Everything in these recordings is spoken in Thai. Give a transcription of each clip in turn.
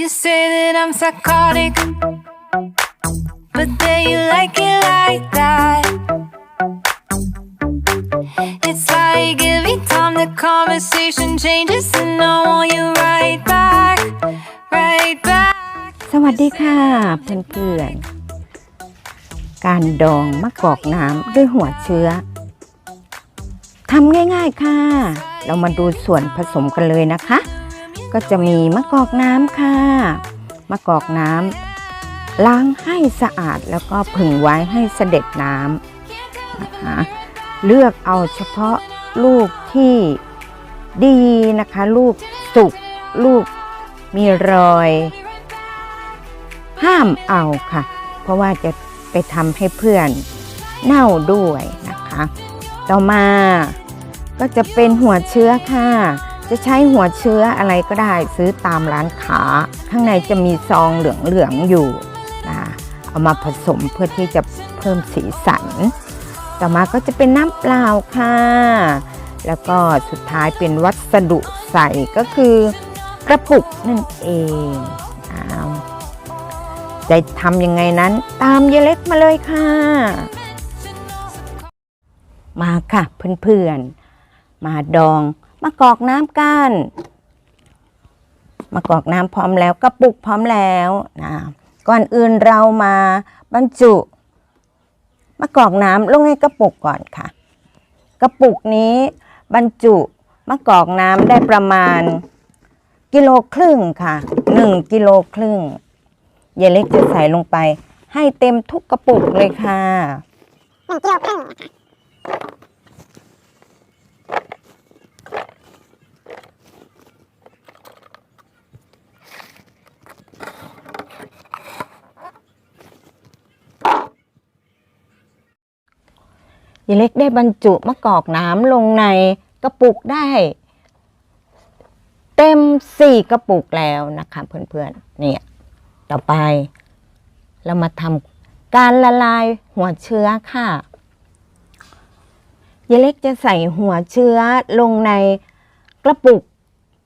You say that I'm psychotic, but then you like it like that. It's like every time the conversation changes, and I want you right back, right back. สวัสดีค่ะเพื่อนๆการดองมะกอกน้ำด้วยหัวเชื้อทำง่ายๆค่ะ เรามาดูส่วนผสมกันเลยนะคะ ก็จะมีมะกอกน้ำค่ะ มะกอกน้ำล้างให้สะอาดแล้วก็ผึ่งไว้ให้เสด็จน้ำนะคะเลือกเอาเฉพาะลูกที่ดีนะคะ ลูกสุกลูกมีรอย ห้ามเอาค่ะ เพราะว่าจะไปทำให้เพื่อนเน่าด้วยนะคะ ต่อมาก็จะเป็นหัวเชื้อค่ะ จะใช้หัวเชื้ออะไรก็ได้ซื้อตามร้านค้า ข้างในจะมีซองเหลืองๆอยู่นะคะเอามาผสมเพื่อที่จะเพิ่มสีสัน ต่อมาก็จะเป็นน้ำเปล่าค่ะ แล้วก็สุดท้ายเป็นวัสดุใส่ก็คือกระปุกนั่นเองจะทำยังไงนั้นตามยายเล็กมาเลยค่ะ มาค่ะเพื่อนๆ มาดอง มากอกน้ำกันมากอกน้ำพร้อมแล้วกระปุกพร้อมแล้วนะก่อนอื่นเรามาบรรจุมะกอกน้ำลงในกระปุกก่อนค่ะ กระปุกนี้บรรจุมะกอกน้ำได้ประมาณกิโลครึ่งค่ะหนึ่งกิโลครึ่งยายเล็กจะใส่ลงไป ให้เต็มทุกกระปุกเลยค่ะหนึ่งกิโลครึ่งนะคะ ยายเล็กได้บรรจุมะกอกน้ำลงในกระปุกได้ เต็มสี่กระปุกแล้วนะคะเพื่อนๆเนี่ยต่อไป เรามาทำการละลายหัวเชื้อค่ะยายเล็กจะใส่หัวเชื้อลงในกระปุก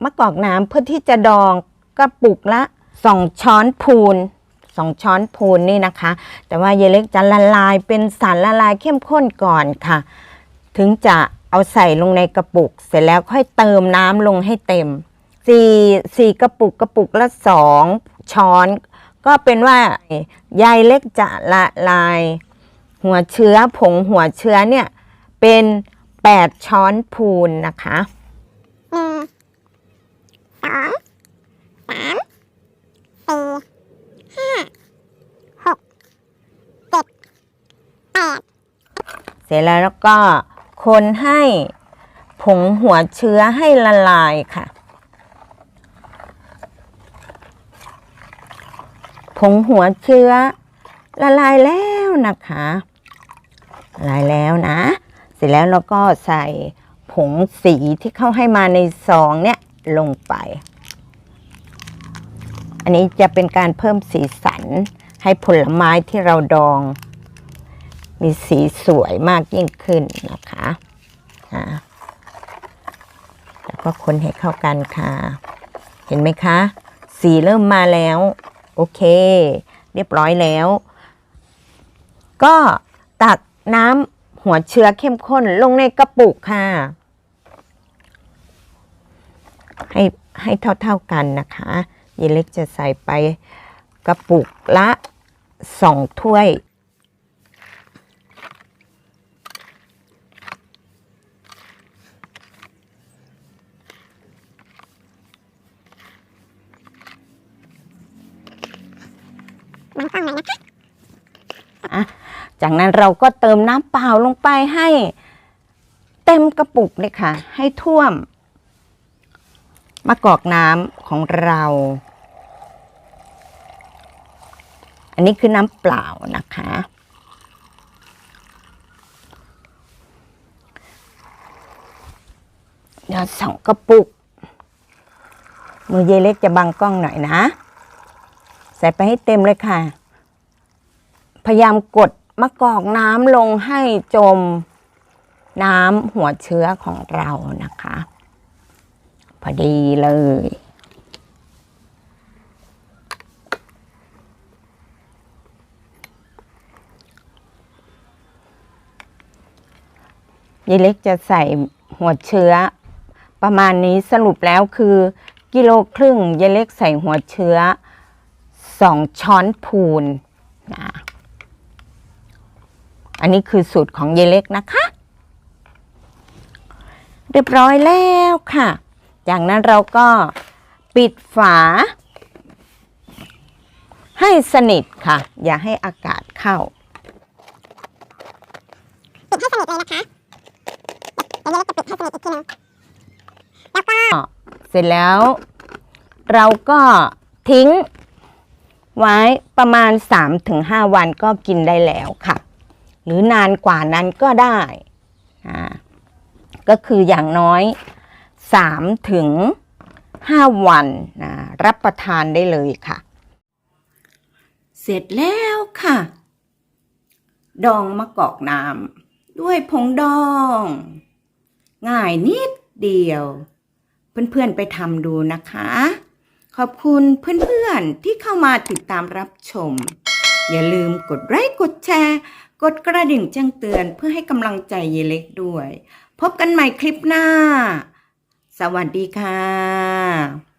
มะกอกน้ำเพื่อที่จะดองกระปุกละสองช้อนพูน สองช้อนพูนนี่นะคะ แต่ว่ายายเล็กจะละลายเป็นสารละลายเข้มข้นก่อนค่ะ ถึงจะเอาใส่ลงในกระปุก เสร็จแล้วค่อยเติมน้ำลงให้เต็มสี่สี่กระปุกกระปุกละสองช้อน ก็เป็นว่ายายเล็กจะละลาย หัวเชื้อผงหัวเชื้อเนี่ยเป็นแปดช้อนพูนนะคะหนึ่งสองสามสี่ห้าหกเจ็ดแปด เส ร็จแล้วแล้วก็คนให้ผงหัวเชื้อให้ละลายค่ะ ผงหัวเชื้อละลายแล้วนะคะละลายแล้วนะ เสร็จแล้วเราก็ใส่ผงสีที่เขาให้มาในซองเนี่ยลงไป อันนี้จะเป็นการเพิ่มสีสันให้ผลไม้ที่เราดอง มีสีสวยมากยิ่งขึ้นนะคะแล้วก็คนให้เข้ากันค่ะ เห็นไหมคะ สีเริ่มมาแล้ว โอเค เรียบร้อยแล้ว ก็ตักน้ำหัวเชื้อเข้มข้นลงในกระปุกค่ะ ให้ให้เท่าๆกันนะคะยายเล็กจะใส่ไปกระปุกละสองถ้วย มองกล้องห นะคะจากนั้นเราก็เติมน้ำเปล่าลงไปให้เต็มกระปุกเลยค่ะ ให้ท่วม มะกอกน้ำของเรา อันนี้คือน้ำเปล่านะคะ เดี๋ยวสองกระปุก มือเยเล็กจะบังกล้องหน่อยนะ ใส่ไปให้เต็มเลยค่ะ พยายามกดมะกอกน้ำลงให้จมน้ำหัวเชื้อของเรานะคะ พอดีเลย ยายเล็กจะใส่หัวเชื้อ ประมาณนี้สรุปแล้วคือ กิโลครึ่งยายเล็กใส่หัวเชื้อสองช้อนพูน อันนี้คือสูตรของยายเล็กนะคะ เรียบร้อยแล้วค่ะ จากนั้นเราก็ปิดฝา ให้สนิทค่ะ อย่าให้อากาศเข้าปิดให้สนิทเลยนะคะเดี๋ยวเล็กจะปิดให้สนิทอีกทีนึงแล้วก็เสร็จแล้ว เราก็ทิ้งไว้ประมาณ 3-5 วันก็กินได้แล้วค่ะ หรือนานกว่านั้นก็ได้อ่าก็คืออย่างน้อย 3 ถึง 5 วันนะรับประทานได้เลยค่ะ เสร็จแล้วค่ะ ดองมะกอกน้ำด้วยผงดอง ง่ายนิดเดียว เพื่อนๆไปทำดูนะคะ ขอบคุณเพื่อนๆที่เข้ามาติดตามรับชม อย่าลืมกดไลค์กดแชร์ กดกระดิ่งแจ้งเตือนเพื่อให้กำลังใจเยเล็กด้วย พบกันใหม่คลิปหน้า สวัสดีค่ะ